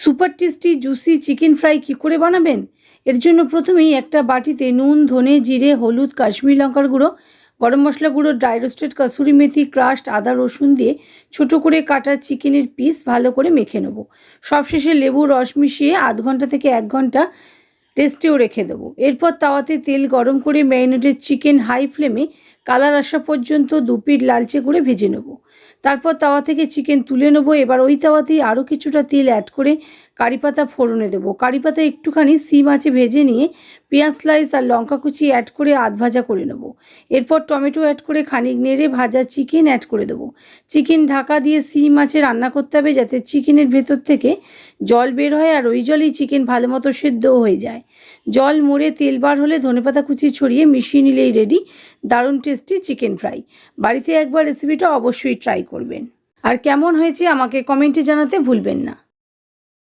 Super tasty, juicy chicken fry কী করে বানাবেন? এর জন্য প্রথমেই একটা বাটিতে নুন, ধনে জিরে, হলুদ, কাশ্মীর লঙ্কার গুঁড়ো, গরম মশলা গুঁড়ো, dry roasted kasuri methi, crushed, আদা, রসুন দিয়ে ছোট করে কাটা চিকেনের পিস ভালো করে মেখে নেব। সবশেষে লেবু, রস মিশিয়ে আধ ঘণ্টা থেকে এক ঘণ্টা রেস্টেও রেখে দেবো। এরপর তাওয়াতে তেল গরম করে ম্যারিনেটেড চিকেন হাই ফ্লেমে কালার আসা পর্যন্ত দু পিঠ লালচে করে ভেজে নেব। তারপর তাওয়া থেকে চিকেন তুলে নেব। এবার ওই তাওয়াতেই আরও কিছুটা তেল অ্যাড করে কারি পাতা ফোড়নে দেবো। কারি পাতা একটুখানি সিম আছে ভেজে নিয়ে পেঁয়াজ স্লাইস আর লঙ্কা কুচি অ্যাড করে আধ ভাজা করে নেব। এরপর টমেটো অ্যাড করে খানিক নেড়ে ভাজা চিকেন অ্যাড করে দেবো। চিকেন ঢাকা দিয়ে সিম মাছে রান্না করতে হবে যাতে চিকেনের ভেতর থেকে জল বের হয় আর ওই জলেই চিকেন ভালো মতো সেদ্ধও হয়ে যায়। জল মরে তেল বার হলে ধনেপাতা কুচি ছড়িয়ে মিশিয়ে নিলেই রেডি দারুণ টেস্টি চিকেন ফ্রাই বাড়িতে একবার রেসিপিটা অবশ্যই ট্রাই করবেন। আর কেমন হয়েছে আমাকে কমেন্টে জানাতে ভুলবেন না।